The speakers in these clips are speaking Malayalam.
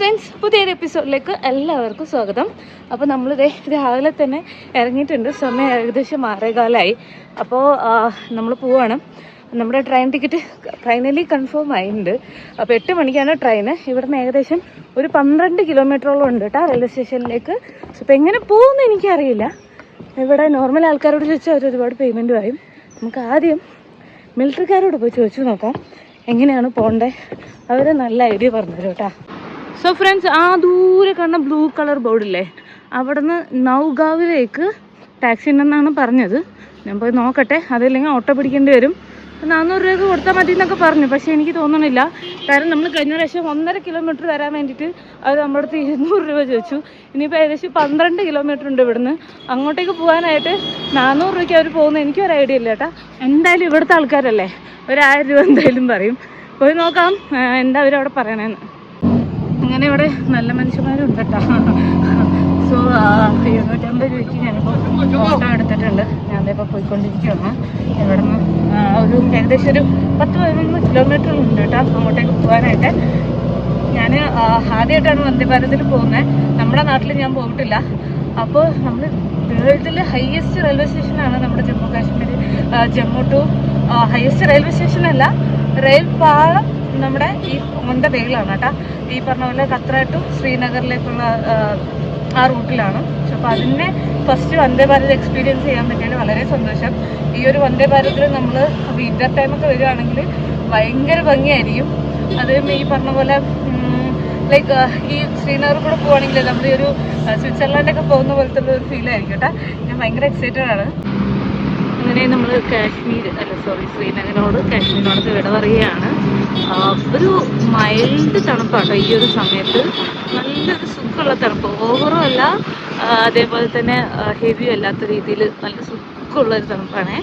ഫ്രണ്ട്സ് പുതിയൊരു എപ്പിസോഡിലേക്ക് എല്ലാവർക്കും സ്വാഗതം. അപ്പോൾ നമ്മളിതേ രാവിലെ തന്നെ ഇറങ്ങിയിട്ടുണ്ട്. സമയം ഏകദേശം ആറേകാലമായി അപ്പോൾ നമ്മൾ പോവാണ്. നമ്മുടെ ട്രെയിൻ ടിക്കറ്റ് ഫൈനലി കൺഫേം ആയിട്ടുണ്ട്. അപ്പോൾ എട്ട് മണിക്കാണ് ട്രെയിന് ഇവിടുന്ന് ഏകദേശം ഒരു പന്ത്രണ്ട് കിലോമീറ്ററോളം ഉണ്ട് കേട്ടോ റെയിൽവേ സ്റ്റേഷനിലേക്ക് അപ്പോൾ എങ്ങനെ പോകുമെന്ന് എനിക്കറിയില്ല. ഇവിടെ നോർമൽ ആൾക്കാരോട് ചോദിച്ചാൽ അവർ ഒരുപാട് പേയ്മെന്റ് പറയും. നമുക്ക് ആദ്യം മിലിറ്ററിക്കാരോട് പോയി ചോദിച്ചു നോക്കാം. എങ്ങനെയാണ് പോകേണ്ടത് അവർ നല്ല ഐഡിയ പറഞ്ഞുതരും കേട്ടോ സോ ഫ്രണ്ട്സ് ആ ദൂരെ കാണുന്ന ബ്ലൂ കളർ ബോർഡില്ലേ അവിടുന്ന് നൗഗാവിലേക്ക് ടാക്സി ഉണ്ടെന്നാണ് പറഞ്ഞത്. ഞാൻ പോയി നോക്കട്ടെ അതില്ലെങ്കിൽ ഓട്ടോ പിടിക്കേണ്ടി വരും. നാനൂറ് രൂപ കൊടുത്താൽ മതി എന്നൊക്കെ പറഞ്ഞു പക്ഷേ എനിക്ക് തോന്നണില്ല. കാരണം നമ്മൾ കഴിഞ്ഞ പ്രാവശ്യം ഒന്നര കിലോമീറ്റർ വരാൻ വേണ്ടിയിട്ട് അവർ നമ്മുടെ അടുത്ത് ഇരുന്നൂറ് രൂപ ചോദിച്ചു. ഇനിയിപ്പോൾ ഏകദേശം പന്ത്രണ്ട് കിലോമീറ്റർ ഉണ്ട് ഇവിടുന്ന്. അങ്ങോട്ടേക്ക് പോകാനായിട്ട് നാനൂറ് രൂപയ്ക്ക് അവർ പോകുന്നത് എനിക്കൊരു ഐഡിയ ഇല്ല കേട്ടോ. എന്തായാലും ഇവിടുത്തെ ആൾക്കാരല്ലേ? ഒരായിരം രൂപ എന്തായാലും പറയും. പോയി നോക്കാം എന്താ അവരവിടെ പറയണേന്ന്. അങ്ങനെ ഇവിടെ നല്ല മനുഷ്യന്മാരുണ്ട് കേട്ടോ. സോ ഇരുന്നൂറ്റമ്പത് രൂപയ്ക്ക് ഞാനിപ്പോൾ ഫോട്ടോ എടുത്തിട്ടുണ്ട്. ഞാൻ ഇപ്പോൾ പോയിക്കൊണ്ടിരിക്കുകയാണ്. ഇവിടെ നിന്ന് ഒരു ഏകദേശം ഒരു പത്ത് പതിനൊന്ന് കിലോമീറ്റർ ഉണ്ട് കേട്ടോ അങ്ങോട്ടേക്ക് പോകാനായിട്ട്. ഞാൻ ആദ്യമായിട്ടാണ് വന്ദേ ഭാരതിൽ പോകുന്നത്. നമ്മുടെ നാട്ടിൽ ഞാൻ പോയിട്ടില്ല. അപ്പോൾ നമ്മൾ വേൾഡിൽ ഹയസ്റ്റ് റെയിൽവേ സ്റ്റേഷനാണ് നമ്മുടെ Jammu Kashmir Jammu to highest railway സ്റ്റേഷനല്ല rail പാളം നമ്മുടെ ഈ മുണ്ട പേരിലാണ് കേട്ടോ. ഈ പറഞ്ഞ പോലെ കത്ര ടു ശ്രീനഗറിലേക്കുള്ള ആ, റൂട്ടിലാണ്. പക്ഷെ അപ്പോൾ അതിനെ ഫസ്റ്റ് വന്ദേ ഭാരത് എക്സ്പീരിയൻസ് ചെയ്യാൻ പറ്റിയാൽ വളരെ സന്തോഷം. ഈ ഒരു വന്ദേ ഭാരതിൽ നമ്മൾ വിന്റർ ടൈമൊക്കെ വരികയാണെങ്കിൽ ഭയങ്കര ഭംഗിയായിരിക്കും. അതും ഈ പറഞ്ഞ പോലെ ലൈക്ക് ഈ ശ്രീനഗർ കൂടെ പോവുകയാണെങ്കിൽ നമ്മൾ ഈ ഒരു സ്വിറ്റ്സർലാൻഡൊക്കെ പോകുന്ന പോലത്തെ ഒരു ഫീൽ ആയിരിക്കും കേട്ടോ. ഞാൻ ഭയങ്കര എക്സൈറ്റഡ് ആണ്. അങ്ങനെ നമ്മൾ കാശ്മീർ അല്ല സോറി ശ്രീനഗറിനോട് കാശ്മീരിനോട് വിട പറയുകയാണ്. ഒരു മൈൽഡ് തണുപ്പാട്ടോ ഈ ഒരു സമയത്ത്. നല്ലൊരു സുഖമുള്ള തണുപ്പ്. ഓവറും അല്ല അതേപോലെ തന്നെ ഹെവിയും അല്ലാത്ത രീതിയിൽ നല്ല സുഖമുള്ള ഒരു തണുപ്പാണേ.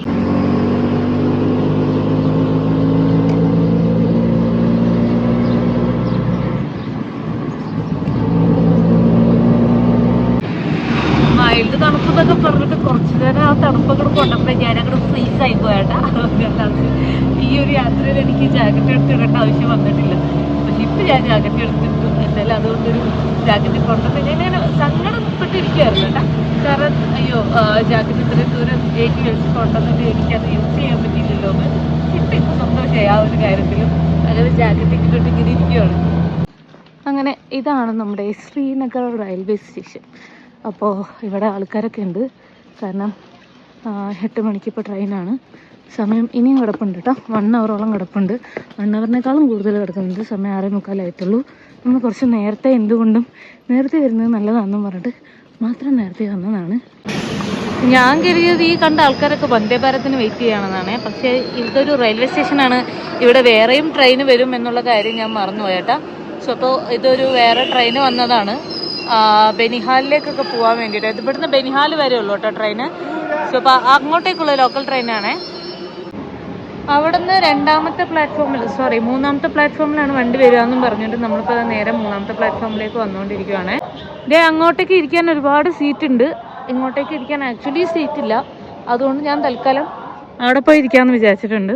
മൈൽഡ് തണുപ്പ് എന്നൊക്കെ പറഞ്ഞിട്ട് കുറച്ചു നേരം ആ തണുപ്പൊക്കെ കൊണ്ടപ്പോൾ ഞാനങ്ങോട്ട് ഫ്രീസ് ആയി പോയാട്ടാ ഈ ഒരു യാത്രയിൽ എനിക്ക് ജാക്കറ്റ് എടുത്തിടേണ്ട ആവശ്യം വന്നിട്ടില്ല. പക്ഷെ ഇപ്പം ഞാൻ ജാക്കറ്റ് എടുത്തിട്ടു എന്തായാലും അതുകൊണ്ടൊരു ജാക്കറ്റ് കൊണ്ടപ്പോൾ ഞാൻ ഇങ്ങനെ സങ്കടപ്പെട്ടിരിക്കുകയായിരുന്നു കേട്ടാ കാരണം അയ്യോ ജാക്കറ്റ് ഇത്രയും ദൂരം ഏറ്റി വെച്ച് കൊണ്ടുവന്നിട്ട് എനിക്കത് യൂസ് ചെയ്യാൻ പറ്റിയില്ലല്ലോ എന്ന് ഇപ്പം സന്തോഷമായി ആ ഒരു കാര്യത്തിലും. അങ്ങനെ ജാക്കറ്റ് ഇട്ടിട്ട് ഇങ്ങനെ ഇരിക്കുകയാണ്. അങ്ങനെ ഇതാണ് നമ്മുടെ ശ്രീനഗർ റെയിൽവേ സ്റ്റേഷൻ. അപ്പോൾ ഇവിടെ ആൾക്കാരൊക്കെ ഉണ്ട്. കാരണം എട്ട് മണിക്ക് ഇപ്പോൾ ട്രെയിനാണ് സമയം ഇനിയും കിടപ്പുണ്ട് കേട്ടോ വൺ അവറോളം കിടപ്പുണ്ട്. വൺ അവറിനേക്കാളും കൂടുതൽ കിടക്കുന്നുണ്ട്. സമയം ആറേ മുക്കാലായിട്ടുള്ളൂ നമ്മൾ കുറച്ച് നേരത്തെ എന്തുകൊണ്ടും നേരത്തെ വരുന്നത് നല്ലതാണെന്നും പറഞ്ഞിട്ട് മാത്രം നേരത്തെ വന്നതാണ്. ഞാൻ കരുതിയത് ഈ കണ്ട ആൾക്കാരൊക്കെ വന്ദേ ഭാരതിന് വെയിറ്റ് ചെയ്യണമെന്നാണ് പക്ഷേ ഇതൊരു റെയിൽവേ സ്റ്റേഷനാണ് ഇവിടെ വേറെയും ട്രെയിൻ വരും എന്നുള്ള കാര്യം ഞാൻ മറന്നുപോയേട്ടാ സോ അപ്പോൾ ഇതൊരു വേറെ ട്രെയിൻ വന്നതാണ്. ബനിഹാലിലേക്കൊക്കെ പോകാൻ വേണ്ടിയിട്ട്. ഇവിടുന്ന് ബനിഹാൽ വരെ ഉള്ളൂ കേട്ടോ ട്രെയിന് സോ അപ്പോൾ അങ്ങോട്ടേക്കുള്ള ലോക്കൽ ട്രെയിനാണ് അവിടുന്ന് രണ്ടാമത്തെ പ്ലാറ്റ്ഫോമിൽ സോറി മൂന്നാമത്തെ പ്ലാറ്റ്ഫോമിലാണ് വണ്ടി വരിക എന്നും പറഞ്ഞിട്ട് നമ്മളിപ്പോൾ ദാ നേരെ മൂന്നാമത്തെ പ്ലാറ്റ്ഫോമിലേക്ക് വന്നുകൊണ്ടിരിക്കുകയാണ് ഇതേ അങ്ങോട്ടേക്ക് ഇരിക്കാൻ ഒരുപാട് സീറ്റ് ഉണ്ട്. ഇങ്ങോട്ടേക്ക് ഇരിക്കാൻ ആക്ച്വലി സീറ്റ് ഇല്ല. അതുകൊണ്ട് ഞാൻ തൽക്കാലം അവിടെ പോയി ഇരിക്കാമെന്ന് വിചാരിച്ചിട്ടുണ്ട്.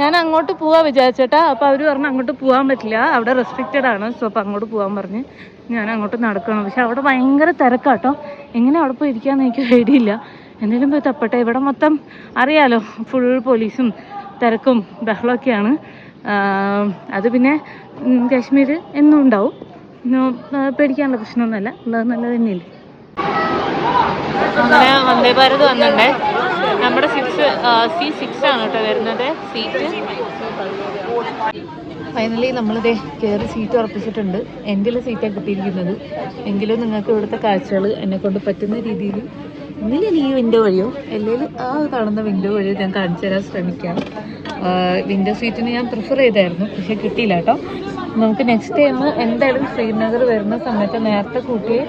ഞാൻ അങ്ങോട്ട് പോവാ വിചാരിച്ചേട്ടാ. അപ്പോൾ അവർ പറഞ്ഞു അങ്ങോട്ട് പോകാൻ പറ്റില്ല. അവിടെ റെസ്ട്രിക്റ്റഡ് ആണ്. സോ അപ്പോൾ അങ്ങോട്ട് പോകാൻ പറഞ്ഞ് ഞാൻ അങ്ങോട്ട് നടക്കണം പക്ഷെ അവിടെ ഭയങ്കര തിരക്കാട്ടോ. എങ്ങനെ അവിടെ പോയി ഇരിക്കാമെന്ന് എനിക്ക് ഐഡിയ ഇല്ല. എന്തെങ്കിലും പോയി തപ്പട്ടെ ഇവിടെ മൊത്തം അറിയാലോ. ഫുൾ പോലീസും തിരക്കും ബഹളമൊക്കെയാണ്. അത് പിന്നെ കാശ്മീർ എന്നും ഉണ്ടാവും. പേടിക്കാനുള്ള പ്രശ്നമൊന്നുമല്ല. ഉള്ളത് നല്ലത് തന്നെയല്ലേ. അങ്ങനെ വന്ദേ ഭാരത് വന്നിട്ടുണ്ടേ. നമ്മുടെ സിക്സ് സി സിക്സ് ആണ് കേട്ടോ വരുന്നത്. സീറ്റ് ഫൈനലി നമ്മളിതേ കയറി സീറ്റ് ഉറപ്പിച്ചിട്ടുണ്ട്. എന്റെ സീറ്റാണ് കിട്ടിയിരിക്കുന്നത്. എങ്കിലും നിങ്ങൾക്ക് ഇവിടുത്തെ കാഴ്ചകൾ എന്നെ കൊണ്ട് പറ്റുന്ന രീതിയിൽ ഒന്നില്ലെങ്കിൽ ഈ വിൻഡോ വഴിയോ? അല്ലെങ്കിൽ ആ കാണുന്ന വിൻഡോ വഴിയോ ഞാൻ കാണിച്ചു തരാൻ ശ്രമിക്കാം. വിൻഡോ സീറ്റിന് ഞാൻ പ്രിഫർ ചെയ്തായിരുന്നു പക്ഷേ കിട്ടിയില്ല കേട്ടോ. നമുക്ക് നെക്സ്റ്റ് ടൈം എന്തായാലും ശ്രീനഗർ വരുന്ന സമയത്ത് നേരത്തെ കൂട്ടിയെ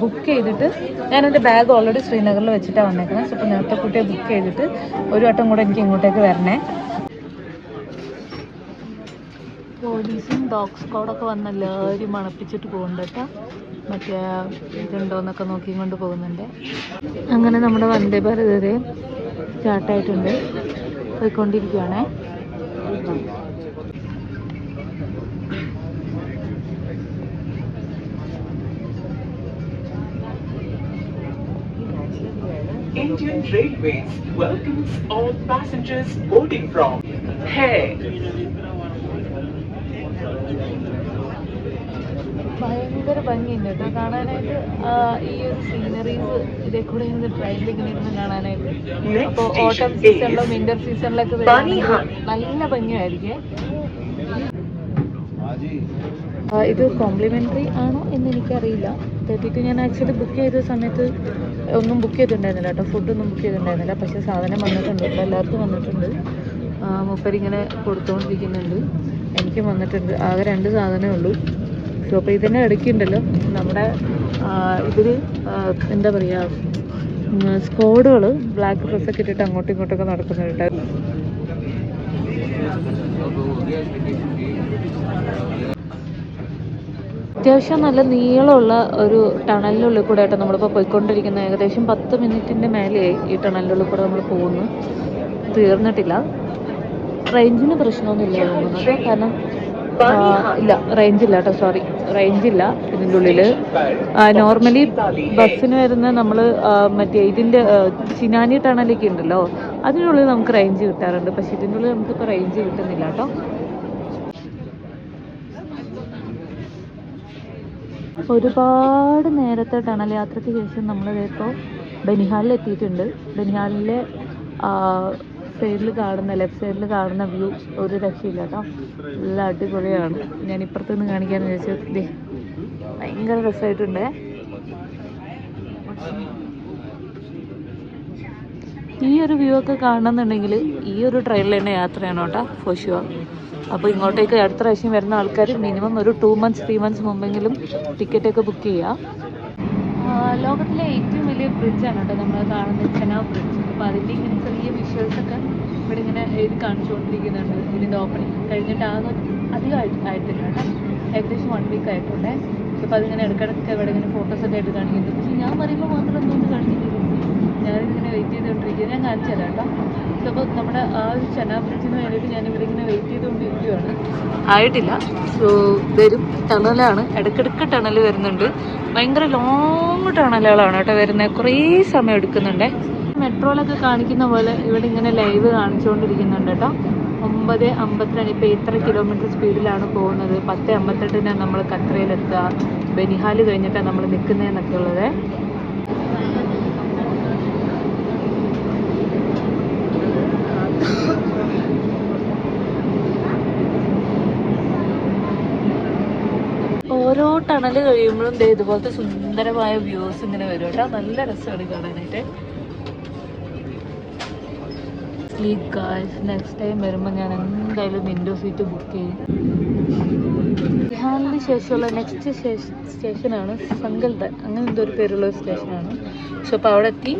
ബുക്ക് ചെയ്തിട്ട് ഞാൻ എന്റെ ബാഗ് ഓൾറെഡി ശ്രീനഗറിൽ വെച്ചിട്ടാണ് വന്നേക്കുന്നത് സോ അപ്പോൾ നേരത്തെ കൂട്ടിയെ ബുക്ക് ചെയ്തിട്ട് ഒരു വട്ടം കൂടെ എനിക്ക് ഇങ്ങോട്ടേക്ക് വരണേ. പോലീസും ഡോഗ് സ്ക്വാഡൊക്കെ വന്ന് എല്ലാവരും മണപ്പിച്ചിട്ട് പോകുന്നുണ്ട് കേട്ടോ മറ്റേ ഇതുണ്ടോയെന്നൊക്കെ നോക്കി കൊണ്ട് പോകുന്നുണ്ട്. അങ്ങനെ നമ്മുടെ വന്ദേ ഭാരതരെ സ്റ്റാർട്ടായിട്ടുണ്ട്. പോയിക്കൊണ്ടിരിക്കുകയാണേ Indian Railways welcomes all passengers boarding from. Hey. ഭയങ്കര ഭംഗിയുണ്ട് കേട്ടോ. കാണാനായിട്ട് ഈ ഒരു സീനറീസ് ഇതേ കൂടെ ഇങ്ങനെ ട്രെയിനിൽ ഇങ്ങനെ ഇരുന്ന് കാണാനായിട്ട്. അപ്പോൾ ഓട്ടം സീസണിലും വിന്റർ സീസണിലൊക്കെ നല്ല ഭംഗിയായിരിക്കും. ഇത് കോംപ്ലിമെന്ററി ആണോ എന്ന് എനിക്കറിയില്ല തേർട്ടി ഞാൻ ആക്ച്വലി ബുക്ക് ചെയ്ത സമയത്ത് ഒന്നും ബുക്ക് ചെയ്തിട്ടുണ്ടായിരുന്നില്ല കേട്ടോ. ഫുഡൊന്നും ബുക്ക് ചെയ്തിട്ടുണ്ടായിരുന്നില്ല. പക്ഷേ സാധനം വന്നിട്ടുണ്ട്. ഇപ്പോൾ എല്ലാവർക്കും വന്നിട്ടുണ്ട്. മുപ്പരിങ്ങനെ മൂപ്പരിങ്ങനെ കൊടുത്തുകൊണ്ടിരിക്കുന്നുണ്ട് എനിക്കും വന്നിട്ടുണ്ട്. ആകെ രണ്ട് സാധനമേ ഉള്ളൂ. സോ അപ്പോൾ ഇതിനെ ഇടയ്ക്കുണ്ടല്ലോ. നമ്മുടെ ഇതിൽ എന്താ പറയുക സ്കോഡുകൾ ബ്ലാക്ക് ഡ്രസ്സൊക്കെ ഇട്ടിട്ട് അങ്ങോട്ടും ഇങ്ങോട്ടൊക്കെ നടക്കുന്നുണ്ട്. അത്യാവശ്യം നല്ല നീളമുള്ള ഒരു ടണലിനുള്ളിൽ കൂടെ ആയിട്ട് നമ്മളിപ്പോൾ പോയിക്കൊണ്ടിരിക്കുന്നത്. ഏകദേശം പത്ത് മിനിറ്റിന്റെ മേലെയായി ഈ ടണലിനുള്ളിൽ കൂടെ നമ്മൾ പോകുന്നു. തീർന്നിട്ടില്ല. റേഞ്ചിന് പ്രശ്നമൊന്നുമില്ല തോന്നുന്നത് കാരണം ഇല്ല റേഞ്ച് ഇല്ല കേട്ടോ സോറി റേഞ്ച് ഇല്ല ഇതിന്റെ ഉള്ളിൽ നോർമലി ബസ്സിന് വരുന്ന നമ്മൾ മറ്റേ ഇതിന്റെ ചിനാനി ടണലൊക്കെ ഉണ്ടല്ലോ അതിനുള്ളിൽ നമുക്ക് റേഞ്ച് കിട്ടാറുണ്ട്. പക്ഷേ ഇതിന്റെ ഉള്ളിൽ നമുക്കിപ്പോൾ റേഞ്ച് കിട്ടുന്നില്ല കേട്ടോ ഒരുപാട് നേരത്തെ ടണൽ യാത്രയ്ക്ക് ശേഷം നമ്മൾ ഇപ്പോൾ ബനിഹാലിൽ എത്തിയിട്ടുണ്ട്. ബനിഹാലിലെ സൈഡിൽ കാണുന്ന ലെഫ്റ്റ് സൈഡിൽ കാണുന്ന വ്യൂ ഒരു രക്ഷയില്ല കേട്ടോ നല്ല അടിപൊളിയാണ്. ഞാൻ ഇപ്പുറത്ത് നിന്ന് കാണിക്കാന്ന് വിചാരിച്ചു. ദേ ഭയങ്കര രസമായിട്ടുണ്ട് ഈ ഒരു വ്യൂ ഒക്കെ കാണണമെന്നുണ്ടെങ്കിൽ ഈ ഒരു ട്രെയിനിൽ തന്നെ യാത്രയാണ് കേട്ടോ ഫോർ ഷുവർ അപ്പോൾ ഇങ്ങോട്ടേക്ക് അടുത്ത പ്രാവശ്യം വരുന്ന ആൾക്കാർ മിനിമം ഒരു ടു മന്ത്സ് ത്രീ മന്ത്സ് മുമ്പെങ്കിലും ടിക്കറ്റൊക്കെ ബുക്ക് ചെയ്യുക ലോകത്തിലെ ഏറ്റവും വലിയ ബ്രിഡ്ജാണ് കേട്ടോ നമ്മൾ കാണുന്നത് ചെനാബ് ബ്രിഡ്ജ് അപ്പോൾ അതിന്റെ ഇങ്ങനെ ചെറിയ വിഷ്വൽസ് ഒക്കെ ഇവിടെ ഇങ്ങനെ എഴുതി കാണിച്ചുകൊണ്ടിരിക്കുന്നുണ്ട് ഇതിന്റെ ഓപ്പണിങ് കഴിഞ്ഞിട്ട് ആകെ അധികം ആയിട്ട് ആയിട്ടില്ല കേട്ടോ. ഏകദേശം വൺ വീക്ക് ആയിട്ടുണ്ട്. അപ്പോൾ അതിങ്ങനെ ഇടയ്ക്കിടയ്ക്ക് ഇവിടെ ഇങ്ങനെ ഫോട്ടോസൊക്കെ ആയിട്ട് കാണിക്കുന്നു. പക്ഷേ ഞാൻ പറയുമ്പോൾ മാത്രം എന്തുകൊണ്ട് കാണിക്കുന്നില്ല? ഞാനിതിങ്ങനെ വെയിറ്റ് ചെയ്തുകൊണ്ടിരിക്കുന്നത് ഞാൻ കാണിച്ചു തരാം കേട്ടോ. അപ്പോൾ നമ്മുടെ ആ ഒരു ചെനാ ബ്രിഡ്ജിന് വേണ്ടിയിട്ട് ഞാനിവിടെ ഇങ്ങനെ വെയിറ്റ് ചെയ്തുകൊണ്ടിരിക്കുകയാണ് ആയിട്ടില്ല. സോ വരും ടണലാണ്. ഇടയ്ക്കിടയ്ക്ക് ടണൽ വരുന്നുണ്ട്. ഭയങ്കര ലോങ് ടണലുകളാണ് കേട്ടോ വരുന്നത്. കുറേ സമയം എടുക്കുന്നുണ്ട്. മെട്രോയിലൊക്കെ കാണിക്കുന്ന പോലെ ഇവിടെ ഇങ്ങനെ ലൈവ് കാണിച്ചുകൊണ്ടിരിക്കുന്നുണ്ട് കേട്ടോ. ഒമ്പത് അമ്പത്തിരണ്ട് ഇപ്പോൾ ഇത്ര കിലോമീറ്റർ സ്പീഡിലാണ് പോകുന്നത്. പത്ത് അമ്പത്തെട്ടിന് നമ്മൾ കത്രയിലെത്തുക ബനിഹാൽ കഴിഞ്ഞിട്ടാണ് നമ്മൾ നിൽക്കുന്നതെന്നൊക്കെ ഉള്ളത്. ഓരോ ടണൽ കഴിയുമ്പോഴും ഇതുപോലത്തെ സുന്ദരമായ വ്യൂസ് ഇങ്ങനെ വരും കേട്ടോ. നല്ല രസമാണ് കാണാനായിട്ട്. നെക്സ്റ്റ് ടൈം വരുമ്പോൾ ഞാൻ എന്തായാലും വിൻഡോ സീറ്റ് ബുക്ക് ചെയ്യും. ബിഹാറിന് ശേഷമുള്ള നെക്സ്റ്റ് സ്റ്റേഷനാണ് സങ്കൽത്ത അങ്ങനെ എന്തോ ഒരു പേരുള്ള സ്റ്റേഷനാണ് സോ അപ്പോൾ അവിടെ എത്തി.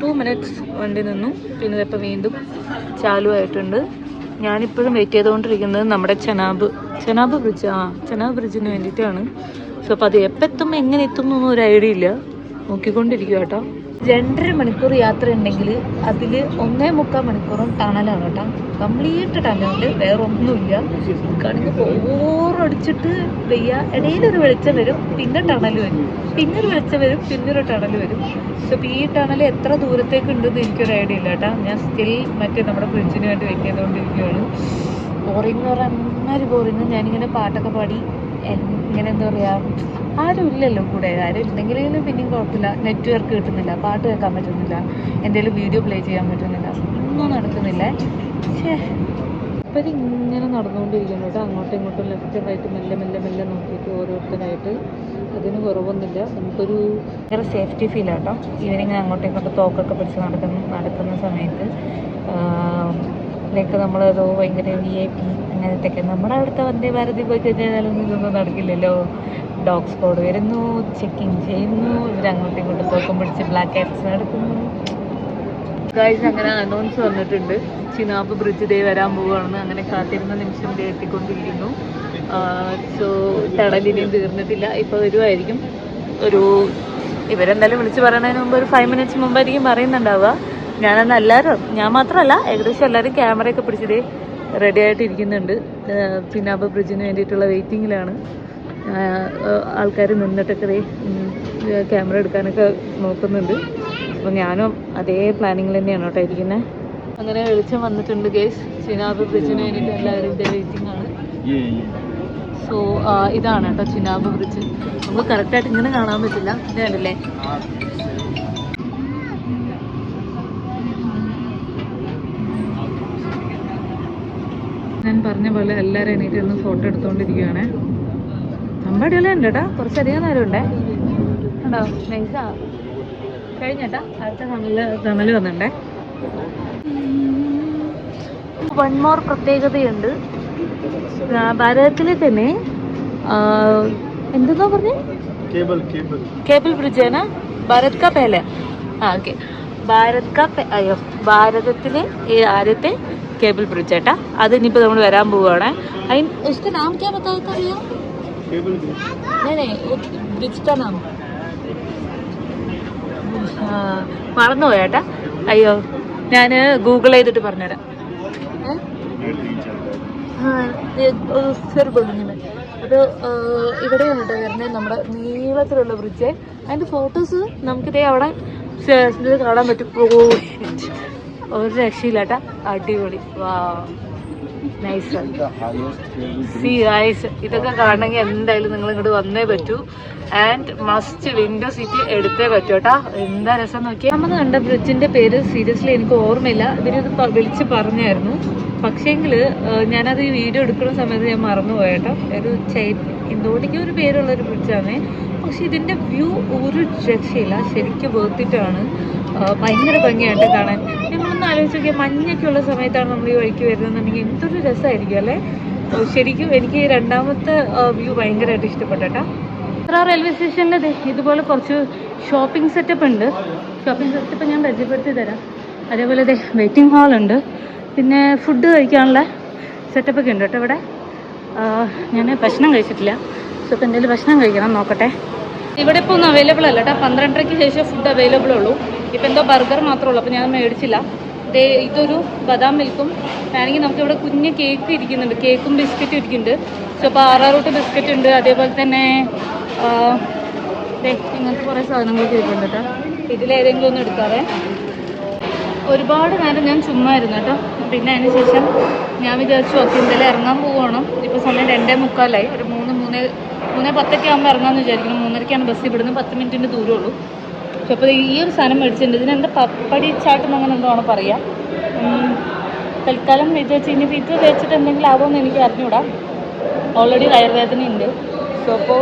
ടു മിനിറ്റ്സ് വണ്ടി നിന്നു. പിന്നെ ഇപ്പോൾ വീണ്ടും ചാലു ആയിട്ടുണ്ട്. ഞാനിപ്പോഴും വെയിറ്റ് ചെയ്തുകൊണ്ടിരിക്കുന്നത് നമ്മുടെ ചെനാബ് ചെനാബ് ബ്രിഡ്ജ് ആ ചെനാബ് ബ്രിഡ്ജിന് വേണ്ടിയിട്ടാണ്. സോ അപ്പോൾ അത് എപ്പോൾ എത്തും എങ്ങനെ എത്തും ഒരു ഐഡിയ ഇല്ല. നോക്കിക്കൊണ്ടിരിക്കുക കേട്ടോ. രണ്ടര മണിക്കൂർ യാത്ര ഉണ്ടെങ്കിൽ അതിൽ ഒന്നേ മുക്കാൽ മണിക്കൂറും ടണലാണ് കേട്ടോ. കംപ്ലീറ്റ് ടണലുണ്ട് വേറെ ഒന്നുമില്ല കണക്ക് ബോറടിച്ചിട്ട് വയ്യ ഇടയിലൊരു വെളിച്ചം വരും പിന്നെ ടണൽ വരും. പിന്നെ ഒരു വെളിച്ചം വരും പിന്നെ ഒരു ടണൽ വരും സോ ഈ ടണൽ എത്ര ദൂരത്തേക്ക് ഉണ്ടെന്ന് എനിക്കൊരു ഐഡിയ ഇല്ല കേട്ടോ. ഞാൻ സ്റ്റിൽ മറ്റേ നമ്മുടെ ബ്രിഡ്ജിന് വേണ്ടി വെയിറ്റ് ചെയ്തുകൊണ്ടിരിക്കുകയാണ് ബോറിംഗ് എന്ന് പറഞ്ഞാൽ ബോറിംഗ് ഞാനിങ്ങനെ പാട്ടൊക്കെ പാടി ഇങ്ങനെ എന്താ പറയുക ആരും ഇല്ലല്ലോ കൂടെ. ആരും ഇല്ലെങ്കിലും പിന്നെയും കുഴപ്പമില്ല. നെറ്റ്വർക്ക് കിട്ടുന്നില്ല. പാട്ട് കേൾക്കാൻ പറ്റുന്നില്ല. എന്തെങ്കിലും വീഡിയോ പ്ലേ ചെയ്യാൻ പറ്റുന്നില്ല. ഒന്നും നടക്കുന്നില്ല. പക്ഷേ അപ്പം ഇങ്ങനെ നടന്നുകൊണ്ടിരിക്കുന്നു കേട്ടോ. അങ്ങോട്ടും ഇങ്ങോട്ടും ലെഫ്റ്റ് റൈറ്റ് മെല്ലെ മെല്ലെ മെല്ലെ നോക്കിയിട്ട് ഓരോരുത്തരായിട്ട്. അതിന് കുറവൊന്നുമില്ല. നമുക്കൊരു ഭയങ്കര സേഫ്റ്റി ഫീൽ ആട്ടോ ഇവരിങ്ങനെ അങ്ങോട്ടും ഇങ്ങോട്ടും തോക്കൊക്കെ പിടിച്ച് നടക്കുന്ന നടക്കുന്ന സമയത്ത് ലൈക്ക് നമ്മളേതോ ഭയങ്കര വി ഐ പി അങ്ങനത്തെയൊക്കെ. നമ്മുടെ അവിടുത്തെ വന്ദേ ഭാരതിൽ പോയി കഴിഞ്ഞാലൊന്നും ഇതൊന്നും നടക്കില്ലല്ലോ. ഡോഗ് സ്ക്വാഡ് വരുന്നു ചെക്കിങ് ചെയ്യുന്നു ഇവരങ്ങോട്ടും ഇങ്ങോട്ടും തോക്കം പിടിച്ച് ബ്ലാക്ക് ആക്സ് നടക്കുന്നു. ഗയ്സ് അങ്ങനെ അനൗൺസ് വന്നിട്ടുണ്ട്. ചിനാബ് ബ്രിഡ്ജ് ഡേ വരാൻ പോവുകയാണെന്ന് അങ്ങനെ കാത്തിരുന്ന നിമിഷം ഡേ എത്തിക്കൊണ്ടിരിക്കുന്നു. സോ തടലിനെയും തീർന്നിട്ടില്ല. ഇപ്പോൾ വരുമായിരിക്കും ഒരു ഇവരെന്തായാലും വിളിച്ച് പറയുന്നതിന് മുമ്പ് ഒരു ഫൈവ് മിനിറ്റ്സ് മുമ്പായിരിക്കും പറയുന്നുണ്ടാവുക. ഞാനന്ന് എല്ലാവരും ഞാൻ മാത്രമല്ല ഏകദേശം എല്ലാവരും ക്യാമറയൊക്കെ പിടിച്ചിട്ട് റെഡി ആയിട്ടിരിക്കുന്നുണ്ട്. ഇരിക്കുന്നുണ്ട് അപ്പോൾ ബ്രിഡ്ജിന് വേണ്ടിയിട്ടുള്ള വെയിറ്റിങ്ങിലാണ് ആൾക്കാർ നിന്നിട്ടൊക്കെ ക്യാമറ എടുക്കാനൊക്കെ നോക്കുന്നുണ്ട്. അപ്പോൾ ഞാനും അതേ പ്ലാനിങ്ങിൽ തന്നെയാണ് കേട്ടോ ഇരിക്കുന്നത് അങ്ങനെ വെളിച്ചം വന്നിട്ടുണ്ട് ഗേസ് ചിനാബ് ബ്രിഡ്ജിന് വേണ്ടിയിട്ട് എല്ലാവരും വെയിറ്റിംഗ് ആണ്. സോ ഇതാണ് കേട്ടോ ചിനാബ് ബ്രിഡ്ജ്. നമുക്ക് കറക്റ്റായിട്ട് ഇങ്ങനെ കാണാൻ പറ്റില്ല. ഇത് പറഞ്ഞ പോലെ എല്ലാവരും എണീറ്റ് ഒന്ന് ഫോട്ടോ എടുത്തുകൊണ്ടിരിക്കുകയാണേ സംഭവം ഉണ്ട് കേട്ടോ കുറച്ചധികം നേരം ഉണ്ടേ? ഉണ്ടോ നൈസാ കഴിഞ്ഞേട്ടാ. പ്രത്യേകതയുണ്ട്. ഭാരതത്തിലെ തന്നെ എന്തെന്നോ പറഞ്ഞേ? കേബിൾ കേബിൾ ബ്രിഡ്ജ് ആണ്. ഭാരത് കാ പേല. ആ ഓക്കെ ഭാരത് കാ അയ്യോ ഭാരതത്തിലെ ആദ്യത്തെ കേബിൾ ബ്രിഡ്ജ് ഏട്ടാ അത് ഇനിയിപ്പോൾ നമ്മൾ വരാൻ പോവുകയാണ് അതിന് उसका नाम क्या बताया था भैया केबल ब्रिज नहीं नहीं वो ब्रिज का नाम ആ, മറന്നുപോയി ഏട്ടാ അയ്യോ ഞാൻ ഗൂഗിൾ ചെയ്തിട്ട് പറഞ്ഞുതരാം ഏ? ആ, ഇത് ഫിർ ബോളുങ്ങി മേ. അത് ആ, ഇവിടെയാണ് കേട്ടോ വരുന്നത് നമ്മുടെ നീളത്തിലുള്ള ബ്രിഡ്ജ് അതിന്റെ ഫോട്ടോസ് നമുക്കിതേ അവിടെ സ- ഇതിൽ കാണാൻ പറ്റും ഓ shit. ഒരു രക്ഷയില്ല കേട്ടാ അടിപൊളി. വാ നൈസ് സി ഐസ് ഇതൊക്കെ കാണണമെങ്കിൽ എന്തായാലും നിങ്ങൾ ഇങ്ങോട്ട് വന്നേ പറ്റൂ. ആൻഡ് മസ്റ്റ് വിൻഡോ സീറ്റ് എടുത്തേ പറ്റൂ കേട്ടാ എന്താ രസം നോക്കിയാൽ നമ്മൾ കണ്ട ബ്രിഡ്ജിന്റെ പേര് സീരിയസ്ലി എനിക്ക് ഓർമ്മയില്ല. ഇവരിത് വിളിച്ച് പറഞ്ഞായിരുന്നു. പക്ഷേങ്കിൽ ഞാനത് ഈ വീഡിയോ എടുക്കുന്ന സമയത്ത് ഞാൻ മറന്നുപോയ കേട്ടോ ഒരു ചൈ എന്തോടേക്കും ഒരു പേരുള്ള ഒരു ബ്രിഡ്ജാണ് പക്ഷെ ഇതിന്റെ വ്യൂ ഒരു രക്ഷയില്ല. ശരിക്കും വേർത്തിട്ടാണ് ഭയങ്കര ഭംഗിയായിട്ട് കാണാൻ. നമ്മളൊന്ന് ആലോചിച്ച് നോക്കിയാൽ മഞ്ഞൊക്കെ ഉള്ള സമയത്താണ് നമ്മൾ ഈ വഴിക്ക് വരുന്നതെന്നുണ്ടെങ്കിൽ എന്തൊരു രസമായിരിക്കും അല്ലേ? ശരിക്കും എനിക്ക് രണ്ടാമത്തെ വ്യൂ ഭയങ്കരമായിട്ട് ഇഷ്ടപ്പെട്ടേട്ടാ ഇത്ര റെയിൽവേ സ്റ്റേഷനിൽ ഇതുപോലെ കുറച്ച് ഷോപ്പിംഗ് സെറ്റപ്പ് ഉണ്ട്. ഷോപ്പിംഗ് സെറ്റപ്പ് ഞാൻ പരിചയപ്പെടുത്തി തരാം. അതേപോലെ ദേ വെയിറ്റിംഗ് ഹാളുണ്ട് പിന്നെ ഫുഡ് കഴിക്കാനുള്ള സെറ്റപ്പൊക്കെ ഉണ്ട് കേട്ടോ ഇവിടെ. ഞാൻ ഭക്ഷണം കഴിച്ചിട്ടില്ല. സോ ഇപ്പം എന്തെങ്കിലും ഭക്ഷണം കഴിക്കണം നോക്കട്ടെ. ഇവിടെ ഇപ്പോൾ ഒന്നും അവൈലബിൾ അല്ല കേട്ടോ. പന്ത്രണ്ടരയ്ക്ക് ശേഷം ഫുഡ് അവൈലബിൾ ഉള്ളൂ. ഇപ്പം എന്തോ ബർഗർ മാത്രമേ ഉള്ളൂ. അപ്പോൾ ഞാൻ മേടിച്ചില്ല. ദേ ഇതൊരു ബദാം മിൽക്കും. വേണമെങ്കിൽ നമുക്കിവിടെ കുഞ്ഞ് കേക്ക് ഇരിക്കുന്നുണ്ട്. കേക്കും ബിസ്ക്കറ്റും ഇരിക്കുന്നുണ്ട്. അപ്പോൾ ആറാറൂട്ട് ബിസ്ക്കറ്റ് ഉണ്ട്. അതേപോലെ തന്നെ ദേ ഇങ്ങനത്തെ കുറേ സാധനങ്ങളൊക്കെ ഇരിക്കുന്നുണ്ട് കേട്ടോ. ഇതിലേതെങ്കിലും ഒന്ന് എടുക്കാവേ. ഒരുപാട് നേരം ഞാൻ ചുമ്മാ ഇരുന്നു കേട്ടോ. പിന്നെ അതിന് ശേഷം ഞാൻ വിചാരിച്ചു ഒക്കെ എന്തായാലും ഇറങ്ങാൻ പോവുകയാണ് ഇപ്പോൾ സമയം രണ്ടേ മുക്കാലായി. ഒരു മൂന്ന് മൂന്ന് മൂന്ന് പത്തൊക്കെ ആകുമ്പോൾ ഇറങ്ങാമെന്ന് വിചാരിക്കുന്നു. മൂന്നരയ്ക്കാണ് ബസ്. ഇവിടുന്ന് പത്ത് മിനിറ്റിന്റെ ദൂരമുള്ളൂ പക്ഷെ അപ്പോൾ ഈ ഒരു സാധനം മേടിച്ചിട്ടുണ്ട്. ഇതിനെന്താ പപ്പടി ചാട്ടം അങ്ങനെ എന്തോ ആണ് പറയുക തൽക്കാലം ഇത് വെച്ച് ഇനിയിപ്പോൾ ഇത് വെച്ചിട്ട് എന്തെങ്കിലും ആവുമെന്ന് എനിക്ക് അറിഞ്ഞൂടാ. ഓൾറെഡി വയറുവേദന ഉണ്ട്. സോ അപ്പോൾ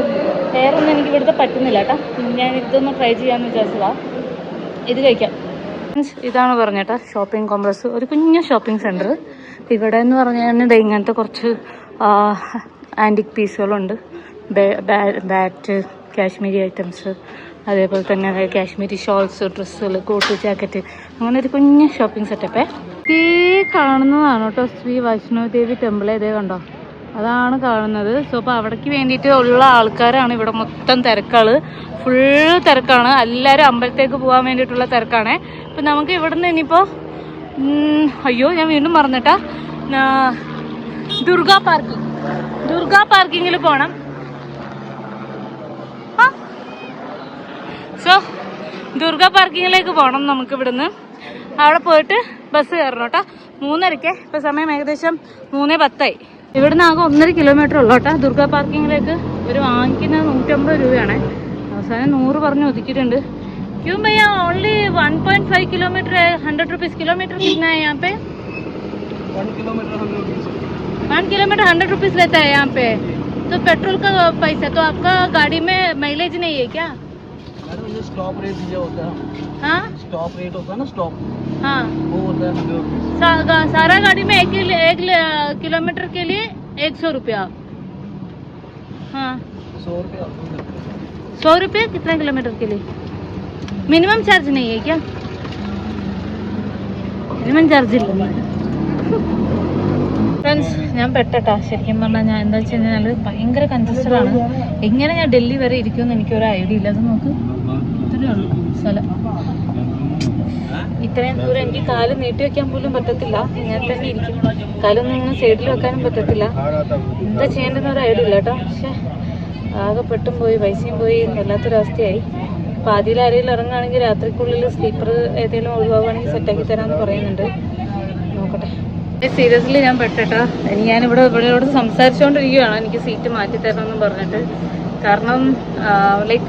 വേറെ ഒന്നും എനിക്ക് ഇവിടുത്തെ പറ്റുന്നില്ല കേട്ടോ. ഞാൻ ഇതൊന്ന് ട്രൈ ചെയ്യാമെന്ന് വിചാരിച്ചതാണ് ഇത് കഴിക്കാം. ഇതാണ് പറഞ്ഞേട്ടാ ഷോപ്പിംഗ് കോംപ്ലക്സ് ഒരു കുഞ്ഞു ഷോപ്പിംഗ് സെന്റർ ഇവിടെ എന്ന് പറഞ്ഞാൽ കഴിഞ്ഞാൽ ഇങ്ങനത്തെ കുറച്ച് ആന്റിക് പീസുകളുണ്ട് ബാറ്റ് കാശ്മീരി ഐറ്റംസ് അതേപോലെ തന്നെ കാശ്മീരി ഷോൾസ് ഡ്രസ്സുകൾ കോട്ട് ജാക്കറ്റ് അങ്ങനെ ഒരു കുഞ്ഞു ഷോപ്പിംഗ് സെറ്റപ്പേ ഇതേ കാണുന്നതാണ് കേട്ടോ ശ്രീ വൈഷ്ണവ് ദേവി ടെമ്പിൾ ഇതേ കണ്ടോ? അതാണ് കാണുന്നത്. സോ അപ്പോൾ അവിടേക്ക് വേണ്ടിയിട്ട് ഉള്ള ആൾക്കാരാണ് ഇവിടെ മൊത്തം തിരക്കാൾ ഫുൾ തിരക്കാണ്. എല്ലാവരും അമ്പലത്തേക്ക് പോകാൻ വേണ്ടിയിട്ടുള്ള തിരക്കാണേ. ഇപ്പം നമുക്ക് ഇവിടുന്ന് ഇനിയിപ്പോൾ അയ്യോ ഞാൻ വീണ്ടും മറന്നിട്ടാ. ദുർഗ പാർക്കിംഗ്. ദുർഗ പാർക്കിങ്ങിൽ പോകണം സോ ദുർഗ പാർക്കിങ്ങിലേക്ക് പോകണം നമുക്ക് ഇവിടുന്ന് അവിടെ പോയിട്ട് ബസ് കയറണം കേട്ടോ മൂന്നരയ്ക്ക് ഇപ്പം സമയം ഏകദേശം മൂന്നേ പത്തായി ഇവിടുന്ന് ആകെ ഒന്നര കിലോമീറ്റർ ഉള്ളൂ കേട്ടോ ദുർഗ പാർക്കിങ്ങിലേക്ക് ഒരു വാങ്ങിക്കുന്നത് നൂറ്റമ്പത് രൂപയാണ് അവസാനം നൂറ് പറഞ്ഞ് ഒതുക്കിയിട്ടുണ്ട് क्यों भैया ओनली 1.5 किलोमीटर है हंड्रेड रुपीज किलोमीटर कितना है यहाँ पे वन किलोमीटर हम लोग वन किलोमीटर हंड्रेड रुपीज रहता है यहाँ पे तो पेट्रोल का पैसा तो आपका गाड़ी में माइलेज नहीं है क्या मैडम ये स्टॉप रेट दिया होता है हाँ स्टॉप रेट होता है ना स्टॉप हाँ वो होता है हंड्रेड रुपीज सा, गा- सारा गाड़ी में एक, किल- एक ल- किलोमीटर के लिए एक सौ रुपया हाँ सौ रुपये आपको देते हैं। सौ रुपये कितना किलोमीटर के लिए मिनिमम चार्ज नहीं है क्या മിനിമം ചാർജ് ഇല്ല ഫ്രണ്ട്സ് ഞാൻ പെട്ടട്ടാ ശരിക്കും പറഞ്ഞാൽ ഞാൻ എന്താ വെച്ച് കഴിഞ്ഞാൽ ഭയങ്കര കൺജസ്റ്റഡ് ആണ് എങ്ങനെ ഞാൻ ഡൽഹി വരെ ഇരിക്കുമെന്ന് എനിക്കൊരു ഐഡിയ ഇല്ല അത് നോക്ക് ഇത്രയേ ഉള്ളൂ ഇത്രയും ദൂരം എനിക്ക് കാൽ നീട്ടി വെക്കാൻ പോലും പറ്റത്തില്ല. ഇങ്ങനെ തന്നെ ഇരിക്കും. കാലൊന്നും ഇങ്ങനെ സൈഡിൽ വെക്കാനും പറ്റത്തില്ല. എന്താ ചെയ്യേണ്ടെന്ന് ഒരു ഐഡിയ ഇല്ല കേട്ടോ. പക്ഷെ ആകെ പെട്ടും പോയി പൈസയും പോയി വല്ലാത്തൊരവസ്ഥയായി അപ്പോൾ അതിൽ ആരെങ്കിലും ഇറങ്ങുകയാണെങ്കിൽ രാത്രിക്കുള്ളിൽ സ്ലീപ്പർ ഏതെങ്കിലും ഒഴിവാകുകയാണെങ്കിൽ സെറ്റാക്കി തരാമെന്ന് പറയുന്നുണ്ട്. നോക്കട്ടെ. സീരിയസ്ലി ഞാൻ പെട്ടിട്ടോ. ഇനി ഞാനിവിടെ ഇവിടെയോട് സംസാരിച്ചുകൊണ്ടിരിക്കുകയാണ് എനിക്ക് സീറ്റ് മാറ്റി തരണമെന്ന് പറഞ്ഞിട്ട്. കാരണം ലൈക്ക്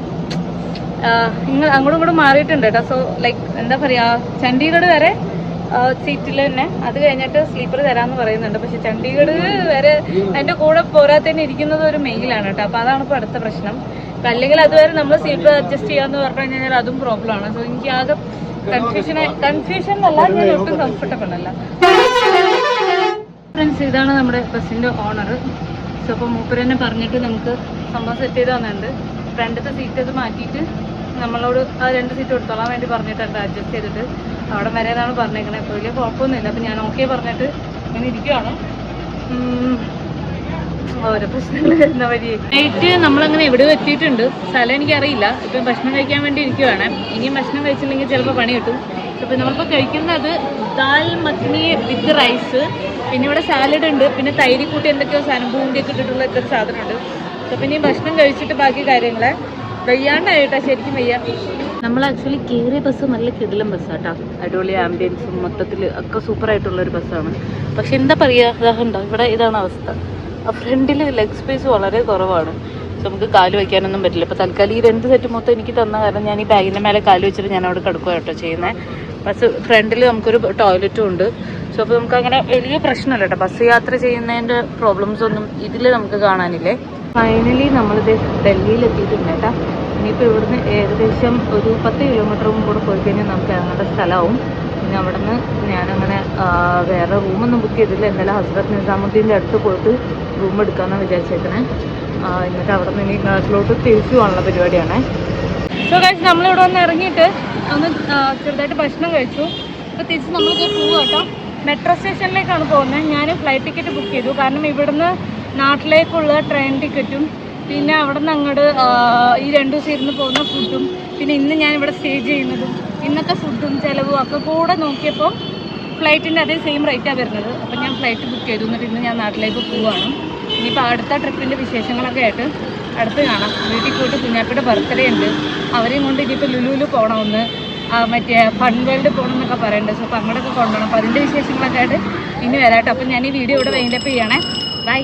നിങ്ങൾ അങ്ങോട്ടും ഇങ്ങോട്ടും മാറിയിട്ടുണ്ട് കേട്ടോ. സോ ലൈക്ക് എന്താ പറയുക ചണ്ഡീഗഡ് വരെ സീറ്റിൽ തന്നെ. അത് കഴിഞ്ഞിട്ട് സ്ലീപ്പർ തരാമെന്ന് പറയുന്നുണ്ട്. പക്ഷെ ചണ്ഡീഗഡ് വരെ അതിന്റെ കൂടെ പോരാത്തന്നെ ഇരിക്കുന്നത് ഒരു മെയിലാണ് കേട്ടോ. അപ്പോൾ അതാണ് ഇപ്പോൾ അടുത്ത പ്രശ്നം. അല്ലെങ്കിൽ അതുവരെ നമ്മൾ സ്ലീപ്പർ അഡ്ജസ്റ്റ് ചെയ്യാമെന്ന് പറഞ്ഞു കഴിഞ്ഞാൽ അതും പ്രോബ്ലമാണ് സോ എനിക്ക് ആകെ കൺഫ്യൂഷൻ കൺഫ്യൂഷൻ അല്ല ഞാൻ ഒട്ടും കംഫർട്ടബിൾ അല്ല. ഫ്രണ്ട്സ് ഇതാണ് നമ്മുടെ ബസ്സിന്റെ ഓണർ സോ അപ്പോൾ മൂപ്പര് തന്നെ പറഞ്ഞിട്ട് നമുക്ക് സംഭവം സെറ്റ് ചെയ്ത് തന്നിട്ടുണ്ട്. ഫ്രണ്ടത്തെ സീറ്റ് അത് മാറ്റിയിട്ട് നമ്മളോട് ആ രണ്ട് സീറ്റ് കൊടുത്തോളാൻ വേണ്ടി പറഞ്ഞിട്ടുണ്ട് അഡ്ജസ്റ്റ് ചെയ്തിട്ട്. അവിടെ വരെ എന്നാണ് പറഞ്ഞേക്കണത് അപ്പോൾ വലിയ കുഴപ്പമൊന്നുമില്ല. അപ്പോൾ ഞാൻ ഓക്കെ പറഞ്ഞിട്ട് ഇങ്ങനെ ഇരിക്കുകയാണ്. ഓരോ പ്രശ്നങ്ങൾ വഴി. നൈറ്റ് നമ്മളങ്ങനെ എവിടെ എത്തിയിട്ടുണ്ട്. സ്ഥലം എനിക്കറിയില്ല. ഇപ്പം ഭക്ഷണം കഴിക്കാൻ വേണ്ടി ഇരിക്കുവാണ്. ഇനിയും ഭക്ഷണം കഴിച്ചില്ലെങ്കിൽ ചിലപ്പോൾ പണി കിട്ടും. അപ്പോൾ നമ്മളിപ്പോൾ കഴിക്കുന്നത് ദാൽ മഖ്നി വിത്ത് റൈസ്. പിന്നെ ഇവിടെ സാലഡ് ഉണ്ട്. പിന്നെ തൈരി കൂട്ടി എന്തൊക്കെയോ സാധനം ഭൂമിയൊക്കെ ഇട്ടിട്ടുള്ള സാധനമുണ്ട്. അപ്പോൾ ഇനി ഭക്ഷണം കഴിച്ചിട്ട് ബാക്കി കാര്യങ്ങളെ വയ്യാണ്ടായിട്ടാ ശരിക്കും വയ്യ. നമ്മൾ ആക്ച്വലി കയറിയ ബസ് നല്ല കിടിലം ബസ്സാട്ടോ അടിപൊളി ആംബിയൻസും മൊത്തത്തിൽ ഒക്കെ സൂപ്പർ ആയിട്ടുള്ള ഒരു ബസ്സാണ് പക്ഷെ എന്താ പറയുക ഉണ്ടോ ഇവിടെ ഇതാണ് അവസ്ഥ. ഫ്രണ്ടിൽ ലെഗ് സ്പേസ് വളരെ കുറവാണ്. നമുക്ക് കാൽ വയ്ക്കാനൊന്നും പറ്റില്ല. ഇപ്പോൾ തൽക്കാലം ഈ രണ്ട് സെറ്റ് മൊത്തം എനിക്ക് തന്ന കാരണം ഞാൻ ഈ ബാഗിന്റെ മേലെ കാൽ വെച്ചിട്ട് ഞാൻ അവിടെ കിടക്കുക കേട്ടോ ചെയ്യുന്നത് ബസ് ഫ്രണ്ടിൽ നമുക്കൊരു ടോയ്ലറ്റും ഉണ്ട്. സോ അപ്പോൾ നമുക്ക് അങ്ങനെ വലിയ പ്രശ്നമല്ല കേട്ടോ ബസ് യാത്ര ചെയ്യുന്നതിന്റെ പ്രോബ്ലംസ് ഒന്നും ഇതിൽ നമുക്ക് കാണാനില്ലേ. ഫൈനലി നമ്മളിത് ഡൽഹിയിൽ എത്തിയിട്ടുണ്ട് കേട്ടോ. ഇനിയിപ്പോൾ ഇവിടുന്ന് ഏകദേശം ഒരു പത്ത് കിലോമീറ്ററും കൂടെ പോയി കഴിഞ്ഞാൽ നമുക്ക് ഇറങ്ങേണ്ട സ്ഥലമാവും പിന്നെ അവിടെ നിന്ന് ഞാനങ്ങനെ വേറെ റൂമൊന്നും ബുക്ക് ചെയ്തില്ല എന്നാലും ഹസ്ബൻഡ് നിസാമുദ്ദീന്റെ അടുത്ത് പോയിട്ട് റൂം എടുക്കാമെന്നാണ് വിചാരിച്ചേക്കണേ. എന്നിട്ട് അവിടെ നിന്ന് ഇനി നാട്ടിലോട്ട് തിരിച്ചു പോകാനുള്ള പരിപാടിയാണ്. സോ കഴിച്ച് നമ്മളിവിടെ വന്ന് ഇറങ്ങിയിട്ട് ഒന്ന് ചെറുതായിട്ട് ഭക്ഷണം കഴിച്ചു. അപ്പോൾ തിരിച്ച് നമ്മളിത് കേട്ടോ. മെട്രോ സ്റ്റേഷനിലേക്കാണ് പോകുന്നത്. ഞാൻ ഫ്ലൈറ്റ് ടിക്കറ്റ് ബുക്ക് ചെയ്തു. കാരണം ഇവിടുന്ന് നാട്ടിലേക്കുള്ള ട്രെയിൻ ടിക്കറ്റും പിന്നെ അവിടെ നിന്ന് അങ്ങോട്ട് ഈ രണ്ടു ദിവസം പോകുന്ന ഫുഡും പിന്നെ ഇന്ന് ഞാൻ ഇവിടെ സ്റ്റേ ചെയ്യുന്നതും ഇന്നത്തെ ഫുഡും ചിലവും ഒക്കെ കൂടെ നോക്കിയപ്പോൾ ഫ്ലൈറ്റിന്റെ അതേ സെയിം റേറ്റാണ് വരുന്നത്. അപ്പം ഞാൻ ഫ്ലൈറ്റ് ബുക്ക് ചെയ്തു എന്നിട്ട് ഇന്ന് ഞാൻ നാട്ടിലേക്ക് പോവുകയാണ് ഇനിയിപ്പോൾ അടുത്ത ട്രിപ്പിന്റെ വിശേഷങ്ങളൊക്കെ ആയിട്ട് അടുത്ത് കാണാം. വീട്ടിൽ പോയിട്ട് കുഞ്ഞാപ്പിയുടെ ബർത്ത്ഡേ ഉണ്ട്. അവരെയും കൊണ്ട് ഇനിയിപ്പോൾ ലുലുവിൽ പോകണമെന്ന് മറ്റേ ഫൺ വേൾഡ് പോകണം എന്നൊക്കെ പറയുന്നുണ്ട് സോ അപ്പോൾ അങ്ങോട്ടൊക്കെ കൊണ്ടുപോകണം. അപ്പോൾ അതിന്റെ വിശേഷങ്ങളൊക്കെ ആയിട്ട് ഇനി വരാട്ടോ. അപ്പം ഞാൻ ഈ വീഡിയോ ഇവിടെ വൈൻഡപ്പ് ചെയ്യണേ. ബൈ